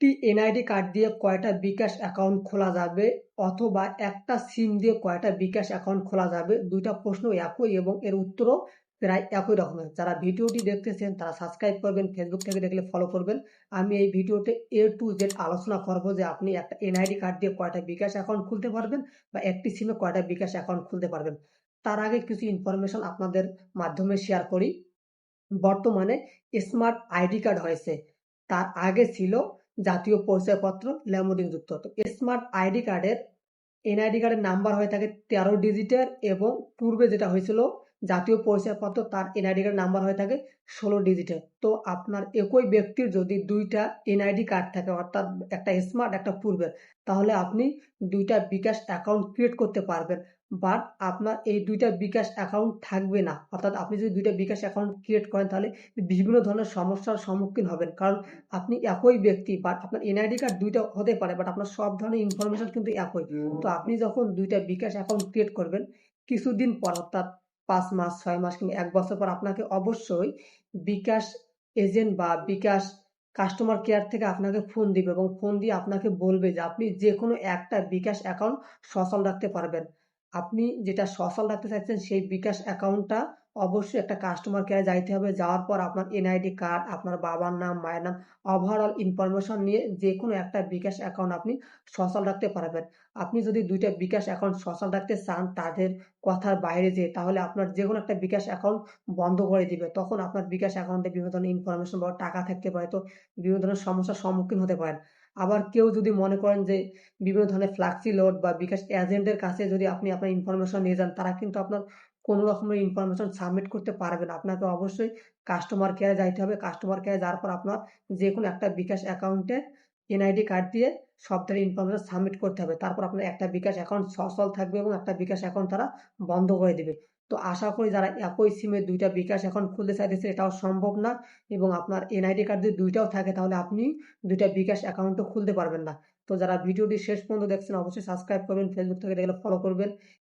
একটি NID card দিয়ে কয়টা বিকাশ অ্যাকাউন্ট খোলা যাবে অথবা একটা সিম দিয়ে কয়টা বিকাশ অ্যাকাউন্ট খোলা যাবে? দুইটা প্রশ্ন একই এবং এর উত্তরও প্রায় একই রকমের। যারা ভিডিওটি দেখতেছেন, তারা সাবস্ক্রাইব করবেন ফেসবুক থেকে দেখলে ফলো করবেন। আমি এই ভিডিওতে এ টু জেড আলোচনা করব যে আপনি একটা এনআইডি কার্ড দিয়ে কয়টা বিকাশ অ্যাকাউন্ট খুলতে পারবেন বা একটি সিমে কয়টা বিকাশ অ্যাকাউন্ট খুলতে পারবেন। তার আগে কিছু ইনফরমেশন আপনাদের মাধ্যমে শেয়ার করি। বর্তমানে স্মার্ট আইডি কার্ড হয়েছে। তার আগে ছিল জাতীয় পরিচয়পত্র ল্যামোডিং যুক্ত তো স্মার্ট আইডি কার্ডের, এনআইডি কার্ডের নাম্বার হয়ে থাকে তেরো ডিজিটের এবং পূর্বে যেটা হয়েছিল জাতীয় পরিচয়পত্র তার এনআইডি কার্ড নাম্বার হয়ে থাকে ষোলো ডিজিটের তো আপনার একই ব্যক্তির যদি দুইটা এনআইডি কার্ড থাকে, অর্থাৎ একটা স্মার্ট একটা পূর্বের, তাহলে আপনি দুইটা বিকাশ অ্যাকাউন্ট ক্রিয়েট করতে পারবেন। বাট আপনার এই দুইটা বিকাশ অ্যাকাউন্ট থাকবে না। অর্থাৎ আপনি যদি দুইটা বিকাশ অ্যাকাউন্ট ক্রিয়েট করেন, তাহলে বিভিন্ন ধরনের সমস্যার সম্মুখীন হবেন। কারণ আপনি একই ব্যক্তি বাট আপনার এনআইডি কার্ড দুইটা হতে পারে বাট আপনার সব ধরনের ইনফরমেশন কিন্তু একই। তো আপনি যখন দুইটা বিকাশ অ্যাকাউন্ট ক্রিয়েট করবেন, কিছুদিন পর, অর্থাৎ পাঁচ মাস, ছয় মাস কিংবা এক বছর পর আপনাকে অবশ্যই বিকাশ এজেন্ট বা বিকাশ কাস্টমার কেয়ার থেকে আপনাকে ফোন দিবে এবং ফোন দিয়ে আপনাকে বলবে যে আপনি যে কোনো একটা বিকাশ অ্যাকাউন্ট সচল রাখতে পারবেন। আপনি যেটা সচল রাখতে চাইছেন সেই বিকাশ অ্যাকাউন্টটা অবশ্যই একটা কাস্টমার কেয়ারে যাইতে হবে। যাওয়ার পর আপনার এনআইডি কার্ড আপনার বাবার নাম, মায়ের নাম ওভারঅল ইনফরমেশন নিয়ে যে কোনো একটা বিকাশ অ্যাকাউন্ট আপনি সচল রাখতে পারবেন। আপনি যদি দুইটা বিকাশ অ্যাকাউন্ট সচল রাখতে চান তাদের কথার বাইরে যেয়ে, তাহলে আপনার যে কোনো একটা বিকাশ অ্যাকাউন্ট বন্ধ করে দিবে। তখন আপনার বিকাশ অ্যাকাউন্টে বিভিন্ন ধরনের ইনফরমেশন বা টাকা থাকতে পারে। তো বিভিন্ন ধরনের সমস্যার সম্মুখীন হতে পারেন। আবার কেউ যদি মনে করেন যে বিভিন্ন ধরনের ফ্লাক্সি লোড বা বিকাশ এজেন্টের কাছে যদি আপনি আপনার ইনফরমেশন নিয়ে যান, তারা কিন্তু আপনার কোনো রকমের ইনফরমেশন সাবমিট করতে পারবেন আপনাকে অবশ্যই কাস্টমার কেয়ারে যাইতে হবে। কাস্টমার কেয়ারে যাওয়ার পর আপনার যে কোনো একটা বিকাশ অ্যাকাউন্টে এনআইডি কার্ড দিয়ে সব ধরনের ইনফরমেশন সাবমিট করতে হবে। তারপর আপনার একটা বিকাশ অ্যাকাউন্ট সচল থাকবে এবং একটা বিকাশ অ্যাকাউন্ট তারা বন্ধ করে দেবে। তো আশা করি যারা একই সিমে দুইটা বিকাশ অ্যাকাউন্ট খুলতে চাইতেছে, এটাও সম্ভব না এবং আপনার এনআইডি কার্ড যদি দুইটাও থাকে, তাহলে আপনি দুইটা বিকাশ অ্যাকাউন্টও খুলতে পারবেন না। তো যারা ভিডিওটি শেষ পর্যন্ত দেখছেন, অবশ্যই সাবস্ক্রাইব করবেন ফেসবুক থেকে দেখলে ফলো করবেন